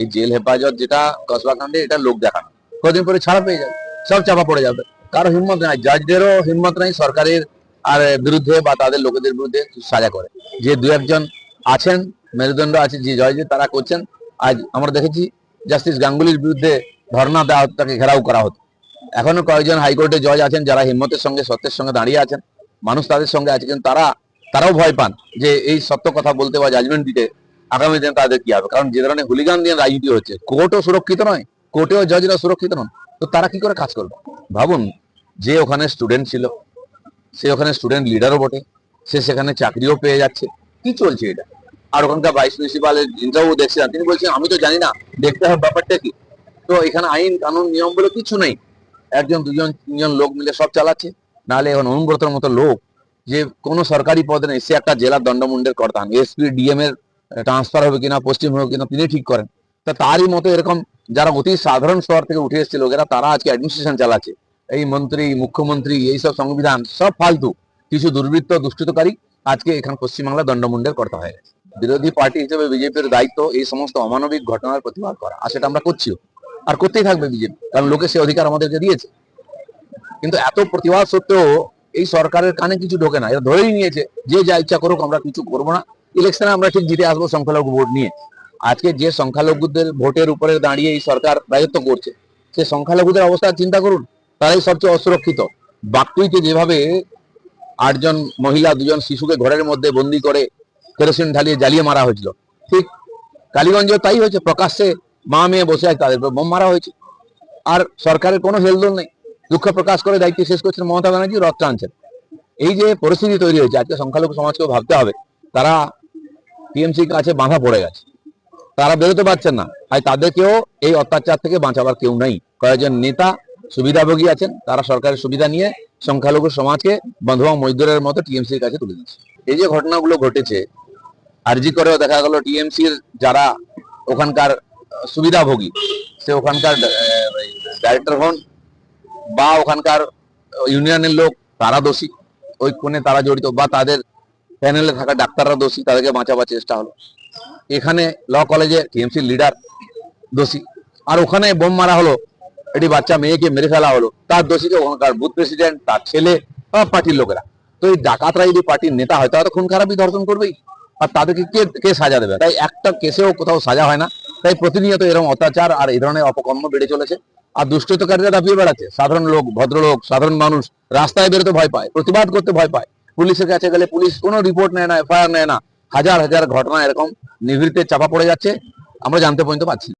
এই জেল হেফাজত যেটা কসবা কাণ্ডে, এটা লোক দেখানো। কদিন পরে ছাড়া পেয়ে যাবে। সব চাপা পড়ে যাবে। কারও হিম্মত নাই। জাজদেরও হিম্মত নাই সরকারের আর বিরুদ্ধে বা তাদের লোকেদের বিরুদ্ধে সাজা করে। যে দু একজন আছেন, মেরুদণ্ড আছে, যে জয় যে তারা করছেন, আজ আমরা দেখেছি জাস্টিস গাঙ্গুলির বিরুদ্ধে ধর্ণা দেওয়া হতো, তাকে ঘেরাও করা হতো। এখনও কয়েকজন হাইকোর্টে জজ আছেন, যারা হিম্মতের সঙ্গে, সত্যের সঙ্গে দাঁড়িয়ে আছেন। মানুষ তাদের সঙ্গে আছে, কিন্তু তারা, তারাও ভয় পান যে এই সত্য কথা বলতে বা জাজমেন্ট দিতে আগামী দিনে তাদের কি হবে? কারণ যে ধরনের হুলিগান দিয়ে রাজনীতি হচ্ছে, কোর্টও সুরক্ষিত নয়, কোর্টেও জজরা সুরক্ষিত নন। তো তারা কি করে কাজ করবে? ভাবুন, যে ওখানে স্টুডেন্ট ছিল, সে ওখানে স্টুডেন্ট লিডারও বটে, সে সেখানে চাকরিও পেয়ে যাচ্ছে। কি চলছে এটা? আর ওখানকার ভাইস প্রিন্সিপালের ইন্টারভিউ দেখছিলাম, তিনি বলছেন আমি তো জানি না, দেখতে হবে ব্যাপারটা কি? তো এখানে আইন, কানুন, নিয়ম বলে কিছু নেই। একজন, দুজন, তিনজন লোক মিলে সব চালাচ্ছে। নাহলে এখন অনুব্রতর মতো লোক যে কোনো সরকারি পদে নেই, সে একটা জেলার দণ্ডমুন্ডের কর্তান এসপি ডিএম এর ট্রান্সফার হবে কিনা, পশ্চিম হবে কিনা, তিনি ঠিক করেন। তা তারই মতো এরকম যারা অতি সাধারণ স্তর থেকে উঠে এসেছে লোকেরা তারা আজকে অ্যাডমিনিস্ট্রেশন চালাচ্ছে। এই মন্ত্রী, মুখ্যমন্ত্রী, এইসব সংবিধান সব ফালতু, কিছু দুর্বৃত্ত, দুষ্কৃতকারী আজকে এখানে পশ্চিমবাংলা দণ্ডমুন্ডের কর্তা হয়ে গেছে। বিরোধী পার্টি হিসেবে বিজেপির দায়িত্ব এই সমস্ত অমানবিক ঘটনার প্রতিবাদ করা, আর সেটা আমরা করছিও। আর করতেই থাকবে বিজেপি, কারণ লোকে সে অধিকার আমাদেরকে দিয়েছে। কিন্তু এত প্রতিবাদ সত্ত্বেও এই সরকারের কানে কিছু ঢোকে না, এরা ধরেই নিয়েছে, যে যা ইচ্ছা করুক আমরা কিছু করব না। ইলেকশনে আমরা ঠিক জিতে আসব সংখ্যালঘু ভোট নিয়ে। আজকে যে সংখ্যালঘুদের ভোটের উপরে দাঁড়িয়ে এই সরকার রাজত্ব করছে, সে সংখ্যালঘুদের অবস্থা চিন্তা করুন, তারাই সবচেয়ে অসুরক্ষিত। বাকটুইতে যেভাবে আটজন মহিলা, দুজন শিশুকে ঘরের মধ্যে বন্দি করে কেরোসিন ঢালিয়ে জ্বালিয়ে মারা হয়েছিল, ঠিক কালীগঞ্জেও তাই হয়েছে, প্রকাশ্যে মা মেয়ে বসে আছে, তাদের বোম মারা হয়েছে। আর সরকারের কোনো হেলদোল নেই, দুঃখ প্রকাশ করে দায়িত্ব শেষ করছেন মমতা ব্যানার্জি, রথ টানছেন। এই যে পরিস্থিতি তৈরি হয়েছে, আজকে সংখ্যালঘু সমাজকেও ভাবতে হবে, তারা টিএমসি কাছে বাঁধা পড়ে গেছে। তারা বেরোতে পারছেন না। আর তাদেরকেও এই অত্যাচার থেকে বাঁচাবার কেউ নেই। কয়েকজন নেতা সুবিধাভোগী আছেন। তারা সরকারের সুবিধা নিয়ে সংখ্যালঘু সমাজকে বন্ধুবাং মজদুরের মতো টিএমসির কাছে তুলে দিচ্ছে। এই যে ঘটনাগুলো ঘটেছে, আরজি করেও দেখা গেল টিএমসির যারা ওখানকার সুবিধাভোগী, সে ওখানকার ডাইরেক্টর হন বা ওখানকার ইউনিয়নের লোক, তারা দোষী। ওই কোণে তারা জড়িত বা তাদের প্যানেলে থাকা ডাক্তাররা দোষী, তাদেরকে বাঁচাবার চেষ্টা হলো। এখানে ল কলেজে টিএমসির লিডার দোষী। আর ওখানে বোম মারা হলো, এটি বাচ্চা মেয়েকে মেরে ফেলা হলো। তার দোষীকে ওখানকার বুথ প্রেসিডেন্ট, তার ছেলে বা পার্টির লোকেরা। তো এই ডাকাতরা যদি পার্টির নেতা হয়, তারা তো খুন খারাপই ধর্ষণ করবেই। আর তাদেরকে কে কে সাজা দেবে? তাই একটা কেসেও কোথাও সাজা হয় না। তাই প্রতিনিয়ত এরকম অত্যাচার আর এই ধরনের অপকর্ম বেড়ে চলেছে। আর দুষ্কৃতকারীরা দাপিয়ে বেড়াচ্ছে। সাধারণ লোক, ভদ্রলোক, সাধারণ মানুষ রাস্তায় বেরোতে ভয় পায়, প্রতিবাদ করতে ভয় পায়। পুলিশের কাছে গেলে পুলিশ কোনো রিপোর্ট নেয় না এফআইআর নেয় না হাজার হাজার ঘটনা এরকম নিভৃতে চাপা পড়ে যাচ্ছে আমরা জানতে পর্যন্ত পারছি না।